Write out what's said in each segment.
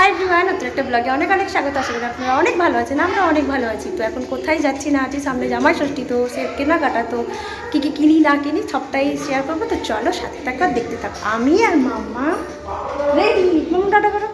Hi everyone নতুন একটা ব্লগে অনেক অনেক স্বাগত। আশা করি আপনারা অনেক ভালো আছেন আমরা অনেক ভালো আছি। তো এখন কোথায় যাচ্ছি না আছি, সামনে জামাই ষষ্ঠী, তো সে কেনাকাটা, তো কী কী কিনি, না কিনি, সবটাই শেয়ার করব। তো চলো সাথে থাকা দেখতে থাকো। আমি আর মামা রেডি মাম্মা টাটা করো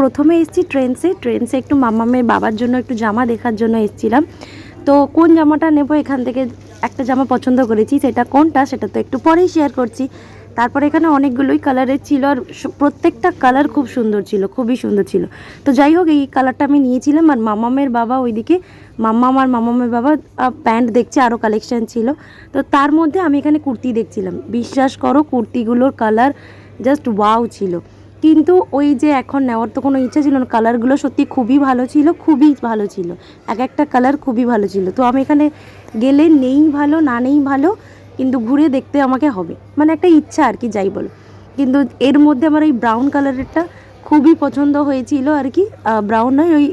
প্রথমে এসেছি ট্রেন্সে। ট্রেন্সে একটু মামামের বাবার জন্য একটু জামা দেখার জন্য এসেছিলাম। তো কোন জামাটা নেব এখান থেকে? একটা জামা পছন্দ করেছি। সেটা কোনটা? সেটা তো একটু পরেই শেয়ার করছি। তারপর এখানে অনেকগুলোই কালারের ছিল আর প্রত্যেকটা কালার খুব সুন্দর ছিল, খুবই সুন্দর ছিল। তো যাই হোক, এই কালারটা আমি নিয়েছিলাম আর মামামের বাবা ওইদিকে মাম্মাম আর মামামের বাবা প্যান্ট দেখছে আরও কালেকশান ছিল। তো তার মধ্যে আমি এখানে কুর্তি দেখছিলাম। বিশ্বাস করো, কুর্তিগুলোর কালার জাস্ট ওয়াও ছিল। কিন্তু ওই যে এখন নেওয়ার তো কোনো ইচ্ছা ছিল না। কালারগুলো সত্যি খুবই ভালো ছিল, খুবই ভালো ছিল। এক একটা কালার খুবই ভালো ছিল। তো আমি এখানে গেলে নেই ভালো, না নেই ভালো, কিন্তু ঘুরে দেখতে আমাকে হবে। মানে একটা ইচ্ছা আর কি, যাই বলো। কিন্তু এর মধ্যে আমার ওই ব্রাউন কালারেরটা খুবই পছন্দ হয়েছিল আর কি। ব্রাউন নয়, ওই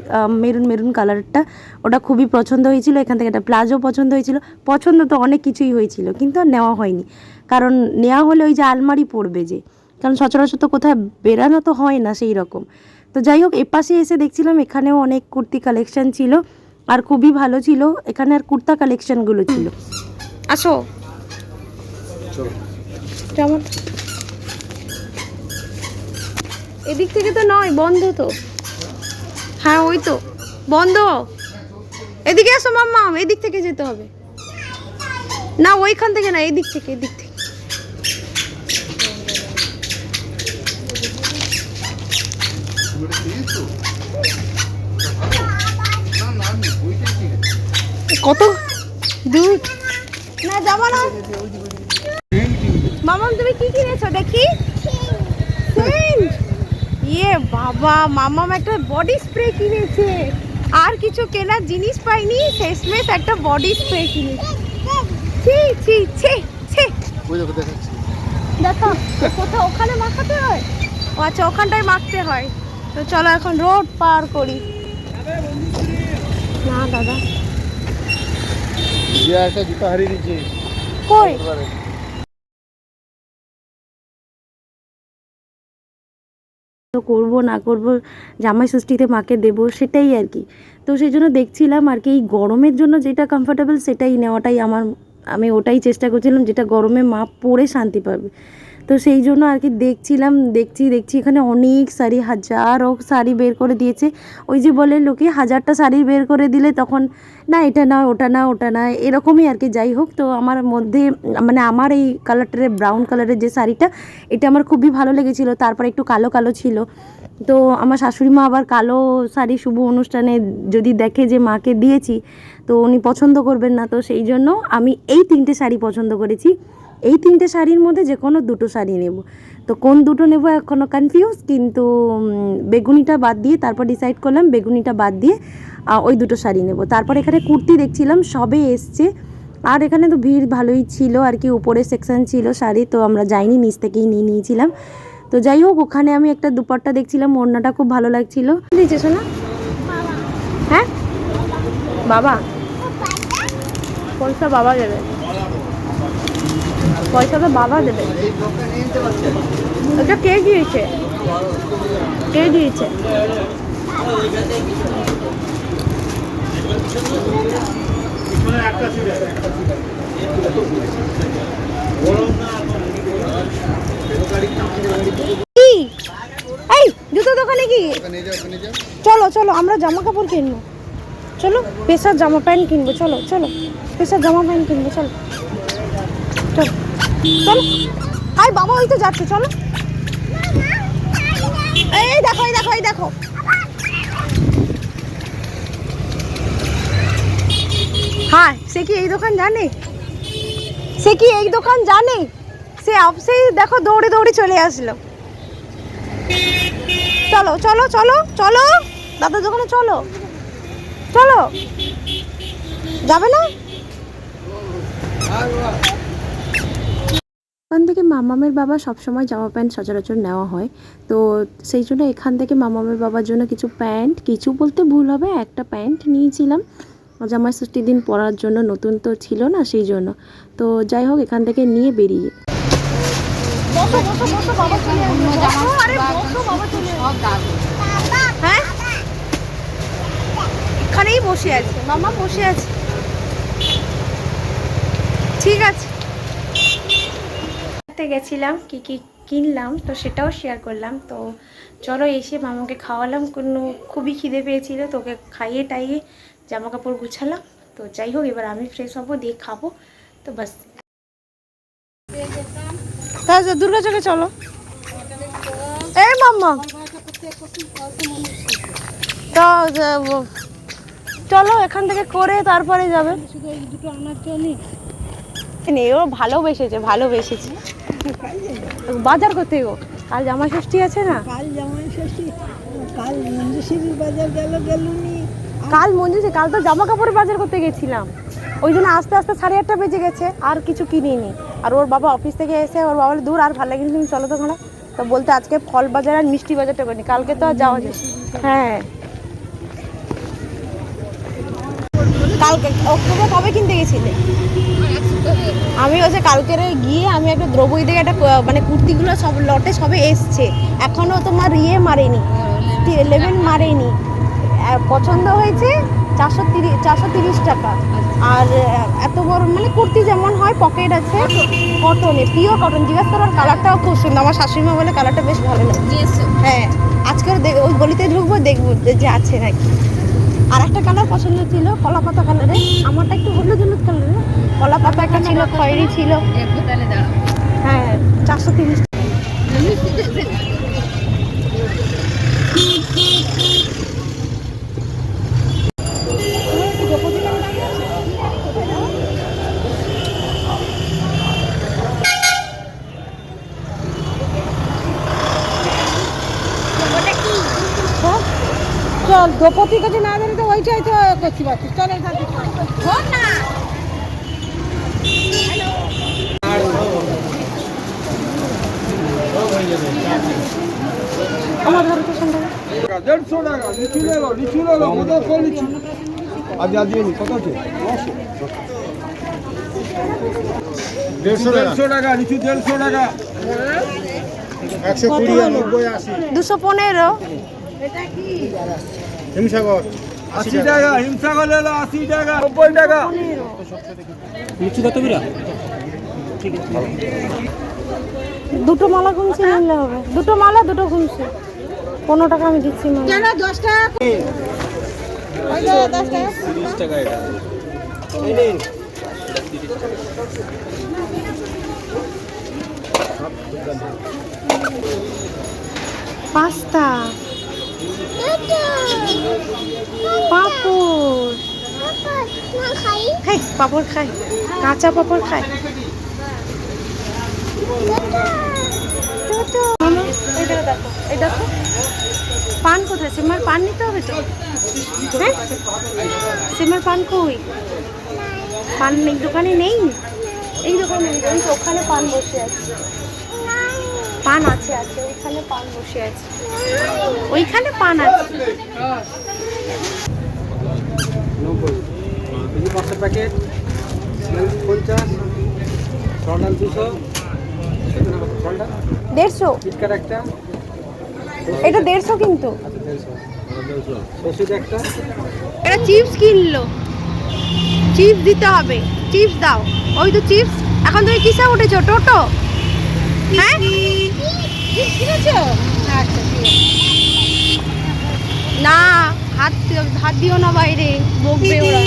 মেরুন মেরুন কালারটা ওটা খুবই পছন্দ হয়েছিল। এখান থেকে একটা প্লাজো পছন্দ হয়েছিল। পছন্দ তো অনেক কিছুই হয়েছিল, কিন্তু আর নেওয়া হয়নি। কারণ নেওয়া হলে ওই যে আলমারি পড়বে যে। কারণ সচরাচর তো কোথায় বেরানো তো হয় না সেই রকম। তো যাই হোক, এপাশে এসে দেখছিলাম এখানেও অনেক কুর্তি কালেকশন ছিল আর খুবই ভালো ছিল। এখানে আর কুর্তা কালেকশনগুলো ছিল। আসো। কেমন এদিক থেকে তো নয়, বন্ধ তো। হ্যাঁ ওই তো। বন্ধ। এদিকে আসো মাম্মা, এদিক থেকে যেতে হবে। না, ওইখান থেকে না, এদিক থেকে এদিক থেকে। কত? দূর না যাব না। মামাম তুমি কি কিনেছো? দেখি। ইয়ে বাবা মামাম একটা বডি স্প্রে কিনেছে। আর কিছু কেনার জিনিস পাইনি শেষমেশ একটা বডি স্প্রে কিনেছে। ছি ছি ছি ছি। দেখো কোথাও ওখানে মাখাতে হয়? ও আচ্ছা ওখানটায় মাখতে হয়। তো চলো এখন রোড পার করি। না দাদা। একটা জুতা হারিয়ে দিচ্ছে। কই? তো করব না করব জামাই ষষ্ঠীতে মাকে দেবো সেটাই আর কি। তো সেই জন্য দেখছিলাম আর কি এই গরমের জন্য যেটা কমফোর্টেবল সেটাই নেওয়াটাই আমার আমি ওটাই চেষ্টা করছিলাম যেটা গরমে মা পরে শান্তি পাবে। তো সেই জন্য আর কি দেখছিলাম, দেখছি দেখছি এখানে অনেক শাড়ি হাজারও শাড়ি বের করে দিয়েছে। ওই যে বলে লোকে, হাজারটা শাড়ি বের করে দিলে তখন, না, এটা না ওটা না ওটা না এরকমই আর কি, যাই হোক। তো আমার মধ্যে মানে আমার এই কালারটার ব্রাউন কালারের যে শাড়িটা, এটা আমার খুবই ভালো লেগেছিলো। তারপর একটু কালো কালো ছিল। তো আমার শাশুড়ি মা আবার কালো শাড়ি শুভ অনুষ্ঠানে যদি দেখে যে মাকে দিয়েছি, তো উনি পছন্দ করবেন না। তো সেই জন্য আমি এই তিনটে শাড়ি পছন্দ করেছি। এই তিনটে শাড়ির মধ্যে যে কোনো দুটো শাড়ি নেব। তো কোন দুটো নেব এখনও কনফিউজ কিন্তু বেগুনিটা বাদ দিয়ে তারপর ডিসাইড করলাম বেগুনিটা বাদ দিয়ে ওই দুটো শাড়ি নেব। তারপর এখানে কুর্তি দেখছিলাম, সবে এসছে। আর এখানে তো ভিড় ভালোই ছিল, আর কি উপরে সেকশন ছিল শাড়ি, তো আমরা যাইনি, নিচ থেকেই নিয়ে নিয়েছিলাম। তো যাই হোক, ওখানে আমি একটা দুপাট্টা দেখছিলাম, ওড়নাটা খুব ভালো লাগছিল। দিয়েছে শোনা। হ্যাঁ? বাবা? পয়সা বাবা দেবে? পয়সা তো বাবা দেবে। ওটা কে দিয়েছে? কে দিয়েছে? এই দোকানে কি? চলো চলো, আমরা জামা কাপড় কিনবো। চলো, পেশার জামা প্যান্ট কিনবো, চলো চলো, পেশার জামা প্যান্ট কিনবো, চলো। চলো। চলো বাবা, ওই তো যাচ্ছে, চলো। এই দেখো এই দেখো এই দেখো। হ্যাঁ সে কি এই দোকান জানে? সে কি এই দোকান জানে? সে আপসেই দেখো দৌড়ে দৌড়ে চলে আসলো। চলো চলো চলো চলো। দাদার দোকানে চলো। চলো। যাবে না? এখান থেকে মামামের বাবা সবসময় জামা প্যান্ট সচরাচর নেওয়া হয়। তো সেই জন্য এখান থেকে মামামের বাবার জন্য কিছু প্যান্ট কিছু বলতে ভুল হবে একটা প্যান্ট নিয়েছিলাম। জামাই ষষ্ঠীর দিন পরার জন্য নতুন তো ছিল না সেই জন্য। তো যাই হোক এখান থেকে নিয়ে বেরিয়ে। হ্যাঁ? এখানেই বসে আছে। মামা বসে আছে। ঠিক আছে। ঘুরতে গেছিলাম, কি কি কিনলাম, তো সেটাও শেয়ার করলাম। তো চলো এসে মামাকে খাওয়ালাম, কোনো খুবই খিদে পেয়েছিল, তো ওকে খাইয়ে টাইয়ে জামা কাপড় গুছালাম। তো যাই হোক, এবার আমি ফ্রেশ হব, দিয়ে খাব। তো বাস। দুর্গা চকে চলো। এই মাম্মা। তো চলো, এখান থেকে করে তারপরে যাবে। নেই ও ভালোবেসেছে ভালোবেসেছে। বাজার করতে গো? কাল জামা ষষ্ঠী আছে না? কাল জামাই ষষ্ঠী কাল মঞ্জুশ্রীর বাজার গেল গেলুনি। কাল মঞ্জুসে কাল তো জামা কাপড়ের বাজার করতে গেছিলাম। ওই জন্য আস্তে আস্তে সাড়ে আটটা বেজে গেছে আর কিছু কিনিনি। আর ওর বাবা অফিস থেকে এসে ওর বাবা দূর আর ভালো লাগেনি তুমি চলো তো তো বলতে আজকে ফল বাজার আর মিষ্টি বাজারটা করিনি কালকে তো আর যাওয়া যায় হ্যাঁ। কালকে ওকে কবে কিনতে গেছিলে? আমি হচ্ছে কালকের গিয়ে আমি একটা দ্রব্যই থেকে একটা মানে কুর্তিগুলো সব লটে সবে এসছে। এখনও তোমার ইয়ে মারেনি লেভেল মারেনি। পছন্দ হয়েছে চারশো তিরিশ চারশো তিরিশ টাকা। আর এত বড় মানে কুর্তি যেমন হয় পকেট আছে কটনে পিওর কটন জিজ্ঞাসা করার কালারটাও খুব সুন্দর। আমার শাশুড়িমা বলে কালারটা বেশ ভালো লাগে। হ্যাঁ আজকে ওই গলিতে ঢুকবো দেখব যে আছে নাকি। আর একটা কালার পছন্দ ছিল কলা পাতা কালারে আমারটা একটু হলুদ হলুদ কালারে কলা পাতা একটা ছিল খয়েরি ছিল। হ্যাঁ চারশো তিরিশ হ্যাঁ? চল দ্রৌপদী কাছে না ওইটাই তো করছি পাচ্ছি চল এখান থেকে। আমার ধরো তো সন্ধ্যা দেড়শো টাকা লিচু নেব লিচু নেব কত করে লিচু। আজ আজ দিয়ে কত আছে? দেড়শো দেড়শো টাকা লিচু দেড়শো টাকা। একশো কুড়ি নব্বই আশি। দুশো পনেরো। হিমসাগর। আশি টাকা। হিমসাগর এলো আশি টাকা। নব্বই টাকা। দুটো মালা ঘুমছে নিলে হবে। দুটো মালা দুটো ঘুমছে। পনেরো টাকা আমি দিচ্ছি মালা। কেন? দশ টাকা? ওই তো দশ টাকা। পাস্তা পাপড়। খাই পাপড় খাই। কাঁচা পাপড় খাই। পান কোথায়? সিমার পান নিতে হবে তো? হ্যাঁ? সিমার পান কই? পান দোকানে নেই? এই দোকানে ওখানে পান বসে আছে। পান আছে আছে। ওইখানে পান বসে আছে। ওইখানে পান আছে। পাঁচশো প্যাকেট পঞ্চাশ দুশো দেড়শো? কিটকাট একটা। এটা দেড়শো কিন্তু। একটা। এটা চিপস কিনলো। চিপস দিতে হবে। চিপস দাও। ওই তো চিপস। এখন তুমি কিসে উঠেছো? টোটো? হ্যাঁ? না হাত হাত দিও না বাইরে বকবে ওরা।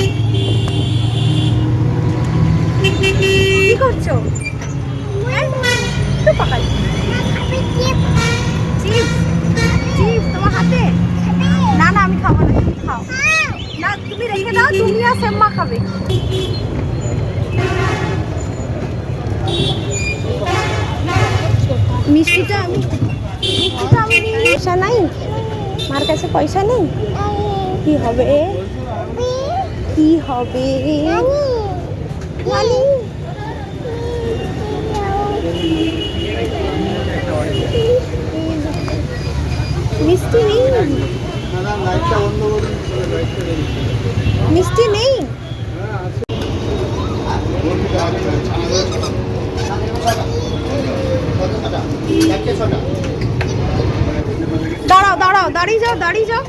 কি করছ? হ্যাঁ? তোমার হাতে? না না আমি খাব না তুমি খাও। না তুমি রেখে দাও তুমি আর সেম্মা খাবে। মিষ্টিটা মিষ্টিটা আমি পয়সা নাই। মার কাছে পয়সা নেই? কি হবে? কি হবে। মিষ্টি নেই মিষ্টি নেই দাঁড়াও দাঁড়াও দাঁড়িয়ে যাও।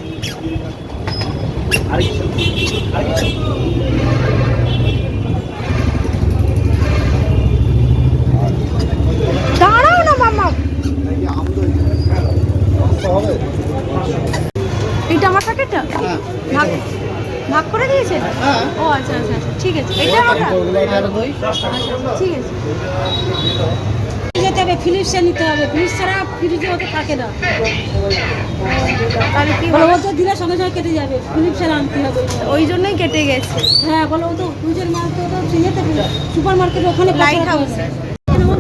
দাঁড়াও না মামা এইটা আমার প্যাকেটটা ভাগ ভাগ করে দিয়েছে? ও আচ্ছা আচ্ছা আচ্ছা। ঠিক আছে, এটা আচ্ছা ঠিক আছে। হবে ফিলিপসে নিতে হবে। ফিলিপস ছাড়া ফ্রিজে অত থাকে না। তাহলে কি বলো হবে ও দিলে সঙ্গে সঙ্গে কেটে যাবে। ফিলিপসে আনতে হবে। ওই জন্যই কেটে গেছে। হ্যাঁ বলো ও তো ফ্রিজের মাল তো ইয়েতে সুপার মার্কেটে ওখানে লাইট হাউসে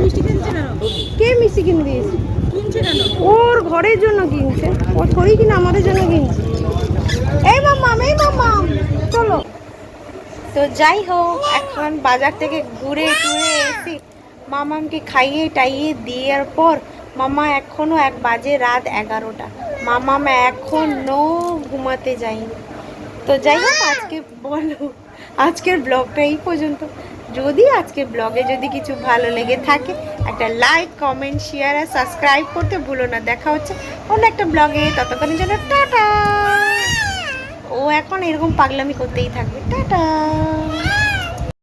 মিষ্টি কিনছে কেন? কে মিষ্টি কিনে দিয়েছে? কিনছে কেন? ওর ঘরের জন্য কিনছে। ও থরি কিনা আমাদের জন্য কিনছে। এই মাম্মাম এই মাম্মাম চলো। তো যাই হোক এখন বাজার থেকে ঘুরে ঘুরে এসে মামামকে খাইয়ে টাইয়ে দেওয়ার পর মামা এখনও এক বাজে রাত এগারোটা। মামা মামাম এখনও ঘুমাতে যায়নি। তো যাই হোক, আজকে বলো, আজকের ব্লগটা এই পর্যন্ত। যদি আজকের ব্লগে যদি কিছু ভালো লেগে থাকে, একটা লাইক কমেন্ট শেয়ার আর সাবস্ক্রাইব করতে ভুলো না। দেখা হচ্ছে অন্য একটা ব্লগে। ততক্ষণের জন্য টাটা! ও এখন এরকম পাগলামি করতেই থাকবে। টাটা!